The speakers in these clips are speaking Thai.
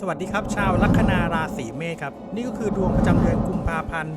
สวัสดีครับชาวลัคนาราศีเมษครับนี่ก็คือดวงประจำเดือนกุมภาพันธ์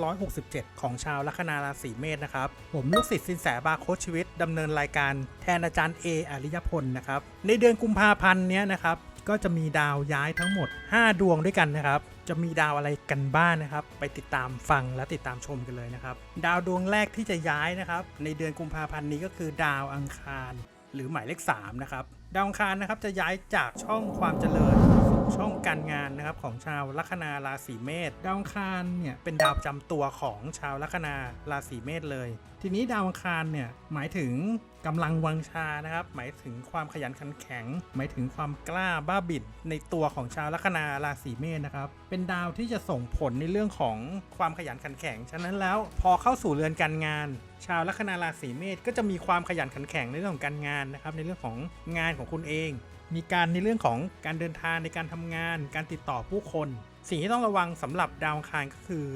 2567 ของชาวลัคนาราศีเมษนะครับผมลูกศิษย์สินแสบาร์โคชชีวิตดำเนินรายการแทนอาจารย์เออริยพลนะครับในเดือนกุมภาพันธ์เนี้ยนะครับก็จะมีดาวย้ายทั้งหมด 5 ดวงด้วยกันนะครับจะมีดาวอะไรกันบ้างนนะครับ ไปติดตามฟังและติดตามชมกันเลยนะครับดาวดวงแรกที่จะย้ายนะครับในเดือนกุมภาพันธ์นี้ก็คือดาวอังคาร หรือหมายเลข3นะครับ ดาวอังคารนะครับจะย้ายจากช่องความเจริญ ช่องการงานนะครับของชาวลัคนาราศีเมษดาวอังคารเนี่ยเป็นดาวประจำตัวของชาวลัคนาราศีเมษเลย ทีนี้ดาวอังคารเนี่ยหมายถึงกำลังวังชานะครับ หมายถึงความขยันขันแข็ง หมายถึงความกล้าบ้าบิ่นในตัวของชาวลัคนาราศีเมษนะครับ เป็นดาวที่จะส่งผลในเรื่องของความขยันขันแข็ง ฉะนั้นแล้วพอเข้าสู่เรือนการงาน ชาวลัคนาราศีเมษก็จะมีความขยันขันแข็งในเรื่องของการงานนะครับ ในเรื่องของงานของคุณเอง มีการในเรื่องของการเดินทางในการทำงาน การติดต่อผู้คน สิ่งที่ต้องระวังสำหรับดาวอังคารก็คือ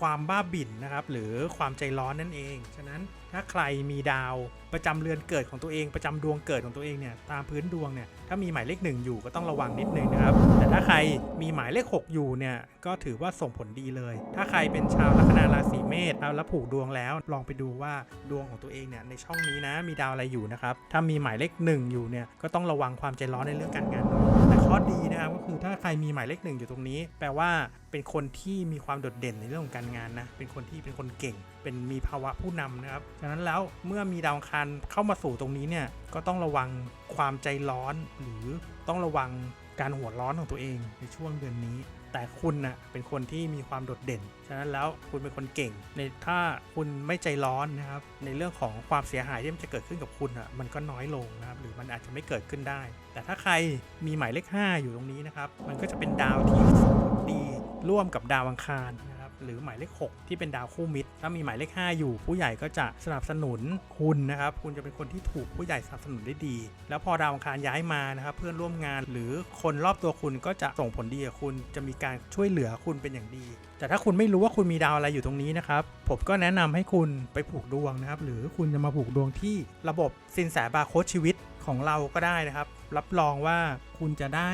ความบ้าบิ่นนะครับ หรือความใจร้อนนั่นเอง ฉะนั้น ถ้าใครมีดาวประจำเรือนเกิดของตัวเองประจำดวงเกิดของตัวเองเนี่ยตามพื้นดวงเนี่ยถ้ามีหมายเลขหนึ่งอยู่ก็ต้องระวังนิดนึงนะครับ แต่ถ้าใครมีหมายเลข 6 อยู่เนี่ยก็ถือว่าส่งผลดีเลย ถ้าใครเป็นชาวลัคนาราศีเมษแล้วผูกดวงแล้ว ลองไปดูว่าดวงของตัวเองเนี่ยในช่องนี้นะมีดาวอะไรอยู่นะครับถ้ามีหมายเลขหนึ่งอยู่เนี่ยก็ต้องระวังความใจร้อนในเรื่องการงานหน่อย ข้อดีนะครับก็คือถ้าใครมีหมายเลขหนึ่งอยู่ตรงนี้ แปลว่าเป็นคนที่มีความโดดเด่นในเรื่องของการงานนะเป็นคนที่เป็นคนเก่ง เป็นมีภาวะผู้นำนะครับฉะนั้นแล้วเมื่อมีดาวคันเข้ามาสู่ตรงนี้เนี่ยก็ต้องระวังความใจร้อน หรือต้องระวังการหัวร้อนของตัวเองในช่วงเดือนนี้ แต่คุณนะ่ะเป็นคนที่มีความโดดเด่น ฉะนั้นแล้วคุณเป็นคนเก่ง ในถ้าคุณไม่ใจร้อนนะครับ ในเรื่องของความเสียหายที่มันจะเกิดขึ้นกับคุณอะมันก็น้อยลงนะครับ หรือมันอาจจะไม่เกิดขึ้นได้ แต่ถ้าใครมีหมายเลข 5 อยู่ตรงนี้นะครับ มันก็จะเป็นดาวที่ส่งผลดีร่วมกับดาวอังคารน หรือหมายเลข 6 ที่เป็นดาวคู่มิตร ถ้ามีหมายเลข 5 อยู่ ผู้ใหญ่ก็จะสนับสนุนคุณนะครับ คุณจะเป็นคนที่ถูกผู้ใหญ่สนับสนุนได้ดี แล้วพอดาวอังคารย้ายมานะครับ เพื่อนร่วมงานหรือคนรอบตัวคุณก็จะส่งผลดีกับคุณจะมีการช่วยเหลือคุณเป็นอย่างดี แต่ถ้าคุณไม่รู้ว่าคุณมีดาวอะไรอยู่ตรงนี้นะครับผมก็แนะนำให้คุณไปผูกดวงนะครับ หรือคุณจะมาผูกดวงที่ระบบสินแสบาร์โค้ดชีวิตของเราก็ได้นะครับ รับรองว่าคุณจะได้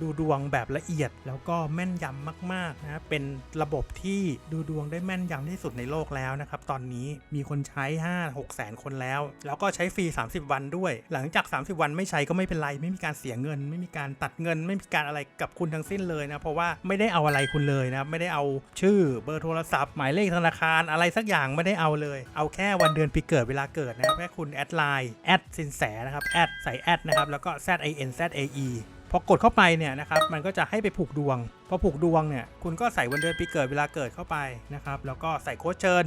ดูดวงแบบละเอียด แล้วก็แม่นยำมากๆนะเป็นระบบที่ดูดวงได้แม่นยำที่สุดในโลกแล้วนะครับ ตอนนี้มีคนใช้ 5 6แสนคนแล้ว แล้วก็ใช้ฟรี 30 วันด้วย หลังจาก 30 วันไม่ใช้ก็ไม่เป็นไร ไม่มีการเสียเงิน ไม่มีการตัดเงิน ไม่มีการอะไรกับคุณทั้งสิ้นเลยนะ เพราะว่าไม่ได้เอาอะไรคุณเลยนะ ไม่ได้เอาชื่อเบอร์โทรศัพท์หมายเลขธนาคารอะไรสักอย่างไม่ได้เอาเลย เอาแค่วันเดือนปีเกิดเวลาเกิดนะครับแค่คุณแอดไลน์แอดสินแสนะครับแอดใส่แอดนะครับแล้วก็ Z I N Z A E พอกดเข้าไปเนี่ยนะครับมันก็จะให้ไปผูกดวงพอผูกดวงเนี่ย คุณก็ใส่วันเดือนปีเกิดเวลาเกิดเข้าไปนะครับ แล้วก็ใส่โค้ดเชิญ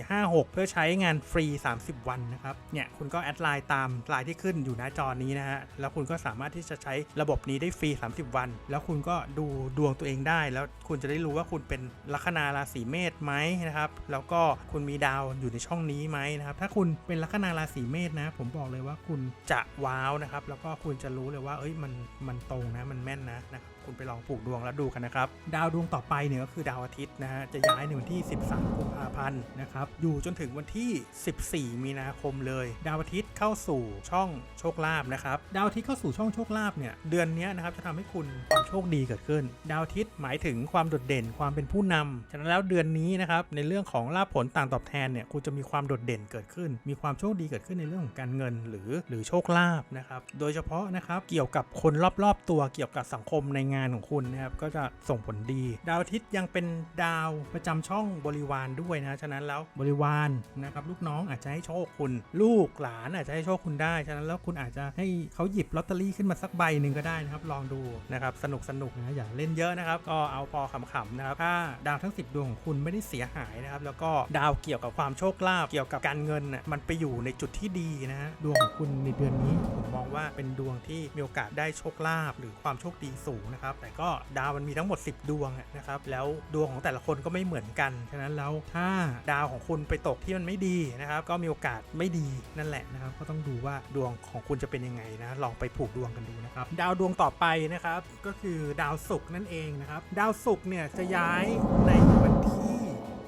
456 เพื่อใช้งานฟรี 30 วันนะครับ เนี่ยคุณก็แอดไลน์ตามไลน์ที่ขึ้นอยู่หน้าจอนี้นะฮะ แล้วคุณก็สามารถที่จะใช้ระบบนี้ได้ฟรี 30 วัน แล้วคุณก็ดูดวงตัวเองได้ แล้วคุณจะได้รู้ว่าคุณเป็นลัคนาราศีเมษไหมนะครับ แล้วก็คุณมีดาวอยู่ในช่องนี้ไหมนะครับ ถ้าคุณเป็นลัคนาราศีเมษนะ ผมบอกเลยว่าคุณจะว้าวนะครับ แล้วก็คุณจะรู้เลยว่า เอ้ย มัน มันตรงนะ มันแม่นนะนะครับ คุณไปลองผูกดวงแล้วดูกันนะครับ ดาวดวงต่อไปเนี่ยก็คือดาวอาทิตย์นะฮะจะย้ายในวันที่ 13กุมภาพันธ์นะครับอยู่จนถึงวันที่ 14 มีนาคมเลย ดาวอาทิตย์เข้าสู่ช่องโชคลาภนะครับดาวอาทิตย์เข้าสู่ช่องโชคลาภเนี่ยเดือนนี้นะครับจะทำให้คุณความโชคดีเกิดขึ้น ดาวอาทิตย์หมายถึงความโดดเด่นความเป็นผู้นำฉะนั้นแล้วเดือนนี้นะครับในเรื่องของลาภผลต่างตอบแทนเนี่ยคุณจะมีความโดดเด่นเกิดขึ้น มีความโชคดีเกิดขึ้นในเรื่องของการเงินหรือหรือโชคลาภนะครับโดยเฉพาะนะครับเกี่ยวกับคนรอบๆตัวเกี่ยวกับสังคมในงงานของคุณนะครับก็จะส่งผลดี ดาวอาทิตย์ยังเป็นดาวประจำช่องบริวารด้วยนะฉะนั้นแล้วบริวารนะครับลูกน้องอาจจะให้โชคคุณ ลูกหลานอาจจะให้โชคคุณได้ฉะนั้นแล้วคุณอาจจะให้เขาหยิบลอตเตอรี่ขึ้นมาสักใบหนึ่งก็ได้นะครับลองดูนะครับสนุกสนุกนะอย่าเล่นเยอะนะครับก็เอาพอขำๆนะครับถ้าดาวทั้ง 10 ดวงของคุณไม่ได้เสียหายนะครับแล้วก็ดาวเกี่ยวกับความโชคลาภเกี่ยวกับการเงินน่ะมันไปอยู่ในจุดที่ดีนะ ดวงของคุณในเดือนนี้ผมมองว่าเป็นดวงที่มีโอกาสได้โชคลาภหรือความโชคดีสูงนะครับแต่ก็ดาวมันมีทั้งหมด 10 ดวงนะครับ แล้วดวงของแต่ละคนก็ไม่เหมือนกัน ฉะนั้นแล้วถ้าดาวของคุณไปตกที่มันไม่ดีนะครับ ก็มีโอกาสไม่ดีนั่นแหละนะครับ ก็ต้องดูว่าดวงของคุณจะเป็นยังไงนะ ลองไปผูกดวงกันดูนะครับ ดาวดวงต่อไปนะครับ ก็คือดาวศุกร์นั่นเองนะครับ ดาวศุกร์เนี่ยจะย้ายในวันที่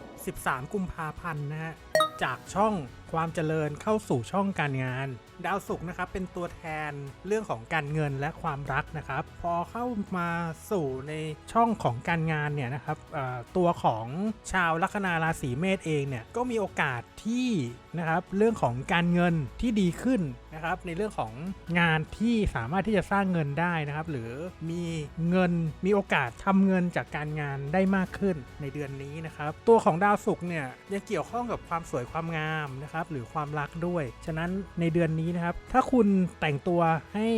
13 กุมภาพันธ์นะฮะ จากช่องความเจริญเข้าสู่ช่องการงาน ดาวศุกร์นะครับเป็นตัวแทนเรื่องของการเงินและความรักนะครับ พอเข้ามาสู่ในช่องของการงานเนี่ยนะครับตัวของชาวลัคนาราศีเมษเองเนี่ยก็มีโอกาสที่นะครับเรื่องของการเงินที่ดีขึ้น นะครับในเรื่องของงานที่สามารถที่จะสร้างเงินได้นะครับ หรือมีเงินมีโอกาสทำเงินจากการงานได้มากขึ้นในเดือนนี้นะครับ ตัวของดาวศุกร์เนี่ยยังเกี่ยวข้องกับความสวยความงามนะครับหรือความรักด้วย ฉะนั้นในเดือนนี้นะครับ ถ้าคุณแต่งตัวให้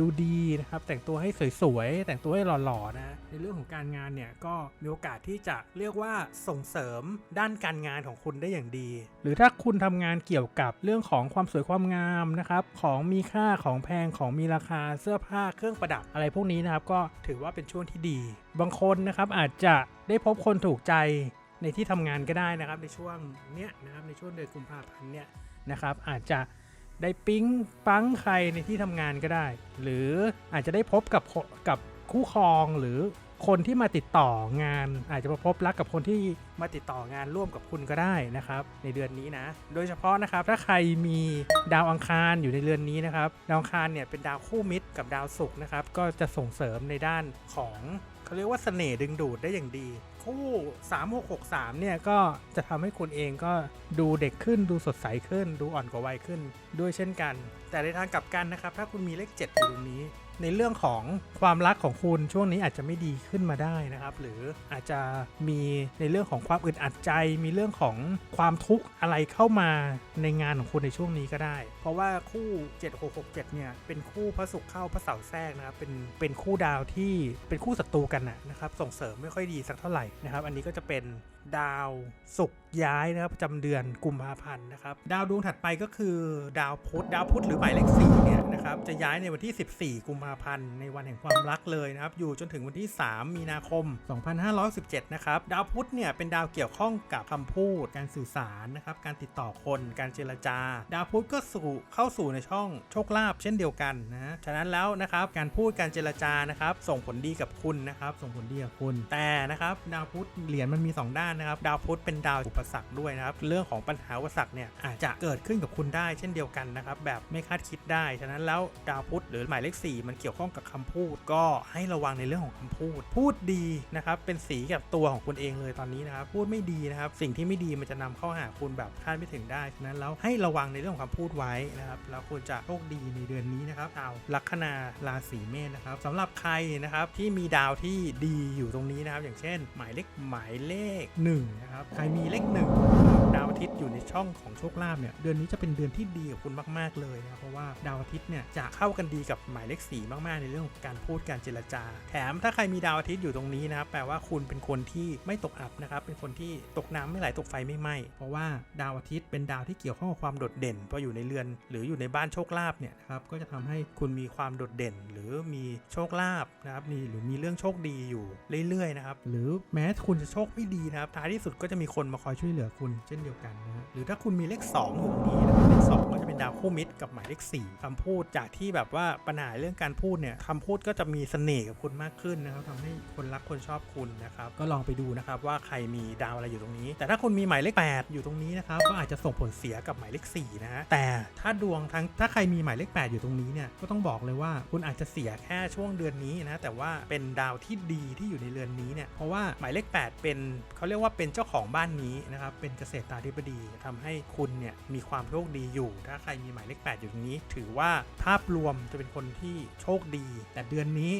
ดูดีนะครับ แต่งตัวให้สวยๆ แต่งตัวให้หล่อๆนะในเรื่องของการงานเนี่ยก็มีโอกาสที่จะเรียกว่าส่งเสริมด้านการงานของคุณได้อย่างดี หรือถ้าคุณทำงานเกี่ยวกับเรื่องของความสวยความงามนะครับของมีค่าของแพงของมีราคาเสื้อผ้าเครื่องประดับอะไรพวกนี้นะครับก็ถือว่าเป็นช่วงที่ดี บางคนนะครับอาจจะได้พบคนถูกใจในที่ทำงานก็ได้นะครับในช่วงเนี้ยนะครับในช่วงเดือนกุมภาพันธ์เนี่ยนะครับอาจจะ ได้ปิ๊งปังใครในที่ทำงานก็ได้ หรืออาจจะได้พบกับกับคู่ครองหรือคนที่มาติดต่องาน อาจจะมาพบรักกับคนที่มาติดต่องานร่วมกับคุณก็ได้นะครับ ในเดือนนี้นะ โดยเฉพาะนะครับถ้าใครมีดาวอังคารอยู่ในเรือนนี้นะครับ ดาวอังคารเนี่ยเป็นดาวคู่มิตรกับดาวศุกร์นะครับ ก็จะส่งเสริมในด้านของเขาเรียกว่าเสน่ห์ดึงดูดได้อย่างดี คู่ 3663 เนี่ยก็จะทำให้คุณเองก็ดูเด็กขึ้นดูสดใสขึ้น ดูอ่อนกว่าวัยขึ้น ด้วยเช่นกัน แต่ในทางกลับกันนะครับ ถ้าคุณมีเลข 7 อยู่ตรงนี้ ในเรื่องของความรักของคุณช่วงนี้อาจจะไม่ดีขึ้นมาได้นะครับ หรืออาจจะมีในเรื่องของความอึดอัดใจ มีเรื่องของความทุกข์อะไรเข้ามาในงานของคุณในช่วงนี้ก็ได้ เพราะว่าคู่7667เนี่ยเป็นคู่พระศุกร์เข้าพระเสาร์แทรกนะครับเป็นเป็นคู่ดาวที่เป็นคู่ศัตรูกันนะนะครับส่งเสริมไม่ค่อยดีสักเท่าไหร่นะครับ อันนี้ก็จะเป็นดาวศุกร์ ย้ายนะครับประจำเดือนกุมภาพันธ์นะครับดาวดวงถัดไปก็คือดาวพุธดาวพุธหรือหมายเลข4เนี่ยนะครับจะย้ายในวันที่ 14 กุมภาพันธ์ในวันแห่งความรักเลยนะครับอยู่จนถึงวันที่ 3 มีนาคม 2517 นะครับดาวพุธเนี่ยเป็นดาวเกี่ยวข้องกับคำพูด การสื่อสารนะครับการติดต่อคน การเจรจา ดาวพุธก็สู่เข้าสู่ในช่องโชคลาภเช่นเดียวกันนะฉะนั้นแล้วนะครับการพูดการเจรจานะครับส่งผลดีกับคุณนะครับส่งผลดีกับคุณแต่นะครับดาวพุธเหรียญมันมี 2 ด้านนะครับดาวพุธเป็นดาวอุปสรรคด้วยนะครับ เรื่องของปัญหาอุปสรรคเนี่ยอาจจะเกิดขึ้นกับคุณได้เช่นเดียวกันนะครับ แบบไม่คาดคิดได้ ฉะนั้นแล้วดาวพุธหรือหมายเลข4มันเกี่ยวข้องกับคำพูด ก็ให้ระวังในเรื่องของคำพูด พูดดีนะครับ เป็นสีกับตัวของคุณเองเลยตอนนี้นะครับ พูดไม่ดีนะครับ สิ่งที่ไม่ดีมันจะนำเข้าหาคุณแบบคาดไม่ถึงได้ ฉะนั้นแล้วให้ระวังในเรื่องของคำพูดไว้นะครับ แล้วคุณจะโชคดีในเดือนนี้นะครับชาวลัคนาราศีเมษนะครับสำหรับใครนะครับที่มีดาวที่ดีอยู่ตรงนี้นะครับ อย่างเช่น หมายเลขหมายเลขหนึ่งนะครับ ใครมีเลขหนึ่งดาวอาทิตย์อยู่ในช่องของโชคลาภเนี่ยเดือนนี้จะเป็นเดือนที่ดีกับคุณมาก ๆ เลยนะครับเพราะว่าดาวอาทิตย์เนี่ยจะเข้ากันดีกับหมายเลขสีมากๆ ในเรื่องของการพูดการเจรจา แถมถ้าใครมีดาวอาทิตย์อยู่ตรงนี้นะครับแปลว่าคุณเป็นคนที่ไม่ตกอับนะครับเป็นคนที่ตกน้ำไม่ไหลตกไฟไม่ไหม้เพราะว่าดาวอาทิตย์เป็นดาวที่เกี่ยวข้องกับความโดดเด่นพออยู่ในเรือน หรืออยู่ในบ้านโชคลาภเนี่ยนะครับก็จะทำให้คุณมีความโดดเด่น หรือมีโชคลาภนะครับมีหรือมีเรื่องโชคดีอยู่เรื่อยๆนะครับหรือแม้คุณจะโชคไม่ดีนะครับท้ายที่สุดก็จะมีคนมาคอยช่วยเหลือคุณเช่นเดียวกันนะฮะหรือถ้าคุณมีเลข2อยู่ตรงนี้นะเลข2ก็จะ เป็นดาวคู่มิตรกับหมายเลข4คำพูดจากที่แบบว่าปัญหาเรื่องการพูดเนี่ยคำพูดก็จะมีเสน่ห์กับคุณมากขึ้นนะครับทำให้คนรักคนชอบคุณนะครับก็ลองไปดูนะครับว่าใครมีดาวอะไรอยู่ตรงนี้ แต่ถ้าคุณมีหมายเลข 8 อยู่ตรงนี้นะครับก็อาจจะส่งผลเสียกับหมายเลข4นะฮะแต่ถ้าดวงทั้งถ้าใครมีหมายเลข 8 อยู่ตรงนี้เนี่ยก็ต้องบอกเลยว่าคุณอาจจะเสียแค่ช่วงเดือนนี้นะแต่ว่าเป็นดาวที่ดีที่อยู่ในเรือนนี้เนี่ยเพราะว่าหมายเลข 8 เป็นเขาเรียกว่าเป็นเจ้าของบ้านนี้นะครับเป็นเกษตราธิบดีทำให้คุณเนี่ยมีความโชคดีอยู่ถ้าใครมีหมายเลข8อยู่ตรงนี้ ถือว่าภาพรวมจะเป็นคนที่โชคดี แต่เดือนนี้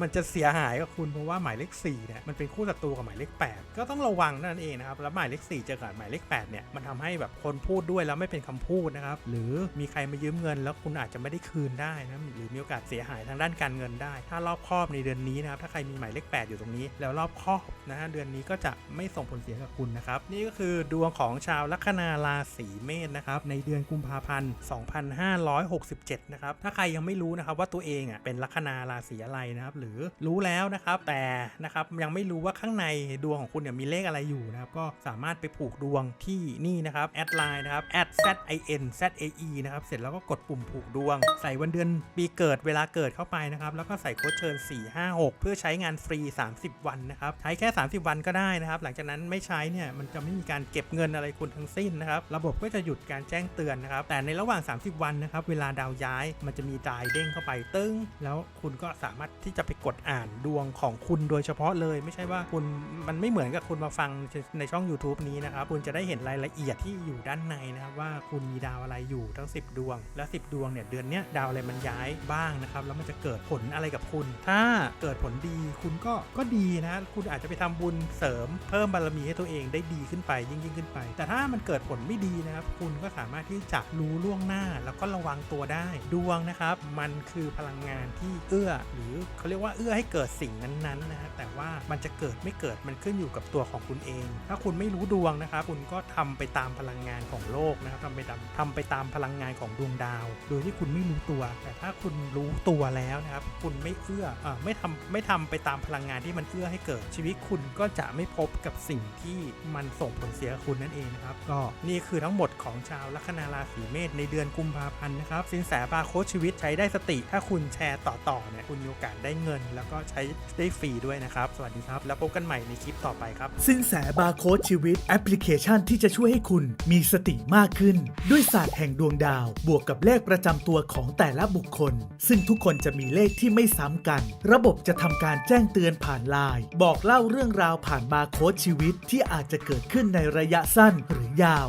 มันจะเสียหายกับคุณเพราะว่าหมายเลข4เนี่ยมันเป็นคู่ศัตรูกับหมายเลข 8 ก็ต้องระวังนั่นเองนะครับแล้วหมายเลข4เจอกับหมายเลข8เนี่ยมันทำให้แบบคนพูดด้วยแล้วไม่เป็นคำพูดนะครับหรือมีใครมายืมเงิน แล้วคุณอาจจะไม่ได้คืนได้นะหรือมีโอกาสเสียหายทางด้านการเงินได้ ถ้ารอบครอบในเดือนนี้นะครับถ้าใครมีหมายเลข 8 อยู่ตรงนี้ แล้วรอบครอบนะฮะเดือนนี้ก็จะไม่ส่งผลเสียกับคุณนะครับนี่ก็คือดวงของชาวลัคนาราศีเมษนะครับในเดือนกุมภาพันธ์2567 นะครับ ถ้าใครยังไม่รู้นะครับว่าตัวเองอะเป็นลัคนาราศีอะไรนะครับ หรือรู้แล้วนะครับ แต่นะครับยังไม่รู้ว่าข้างในดวงของคุณเนี่ยมีเลขอะไรอยู่นะครับ ก็สามารถไปผูกดวงที่นี่นะครับแอดไลน์นะครับ z i n z a e นะครับ เสร็จแล้วก็กดปุ่มผูกดวง ใส่วันเดือนปีเกิดเวลาเกิดเข้าไปนะครับ แล้วก็ใส่โค้ดเชิญ 456 เพื่อใช้งานฟรี 30 วันนะครับ ใช้แค่ 30 วันก็ได้นะครับ หลังจากนั้นไม่ใช้เนี่ยมันจะไม่มีการเก็บเงินอะไรคุณทั้งสิ้นนะครับ ระบบก็จะหยุดการแจ้งเตือนนะครับ แต่ในระระหว่าง 30 วันนะครับ เวลาดาวย้ายมันจะมีดายเด้งเข้าไปตึ้ง แล้วคุณก็สามารถที่จะไปกดอ่านดวงของคุณโดยเฉพาะเลย ไม่ใช่ว่าคุณมันไม่เหมือนกับคุณมาฟังในช่อง YouTube นี้นะครับ คุณจะได้เห็นรายละเอียดที่อยู่ด้านในนะครับว่าคุณมีดาวอะไรอยู่ทั้ง 10 ดวง และ 10 ดวงเนี่ยเดือนนี้ดาวอะไรมันย้ายบ้างนะครับแล้วมันจะเกิดผลอะไรกับคุณ ถ้าเกิดผลดีคุณก็ก็ดีนะคุณอาจจะไปทำบุญเสริมเพิ่มบารมีให้ตัวเองได้ดีขึ้นไปยิ่งยิ่งขึ้นไป แต่ถ้ามันเกิดผลไม่ดีนะครับคุณก็สามารถที่จะรู้ล่วงหน้าแล้วก็ระวังตัวได้ ดวงนะครับ มันคือพลังงานที่เอื้อ หรือเขาเรียกว่าเอื้อให้เกิดสิ่งนั้นๆนะฮะแต่ว่ามันจะเกิดไม่เกิดมันขึ้นอยู่กับตัวของคุณเอง ถ้าคุณไม่รู้ดวงนะครับคุณก็ทำไปตามพลังงานของโลกนะครับทำไปตามทำไปตามพลังงานของดวงดาว โดยที่คุณไม่รู้ตัว แต่ถ้าคุณรู้ตัวแล้วนะครับคุณไม่เอื้ออไม่ทำไม่ทำไปตามพลังงานที่มันเอื้อให้เกิดชีวิตคุณก็จะไม่พบกับสิ่งที่มันส่งผลเสียคุณนั่นเองนะครับก็นี่คือทั้งหมดของชาวลัคนาราศีเมษในเดือนกุมภาพันธ์นะครับสินแสบาร์โค้ดชีวิตใช้ได้สติ ถ้าคุณแชร์ต่อๆเนี่ยคุณมีโอกาสได้เงิน แล้วก็ใช้ได้ฟรีด้วยนะครับ สวัสดีครับ แล้วพบกันใหม่ในคลิปต่อไปครับ สินแสบาร์โค้ดชีวิตแอปพลิเคชันที่จะช่วยให้คุณมีสติมากขึ้น ด้วยศาสตร์แห่งดวงดาว บวกกับเลขประจำตัวของแต่ละบุคคล ซึ่งทุกคนจะมีเลขที่ไม่ซ้ำกัน ระบบจะทำการแจ้งเตือนผ่านไลน์บอกเล่าเรื่องราวผ่านบาร์โค้ดชีวิตที่อาจจะเกิดขึ้นในระยะสั้นหรือยาว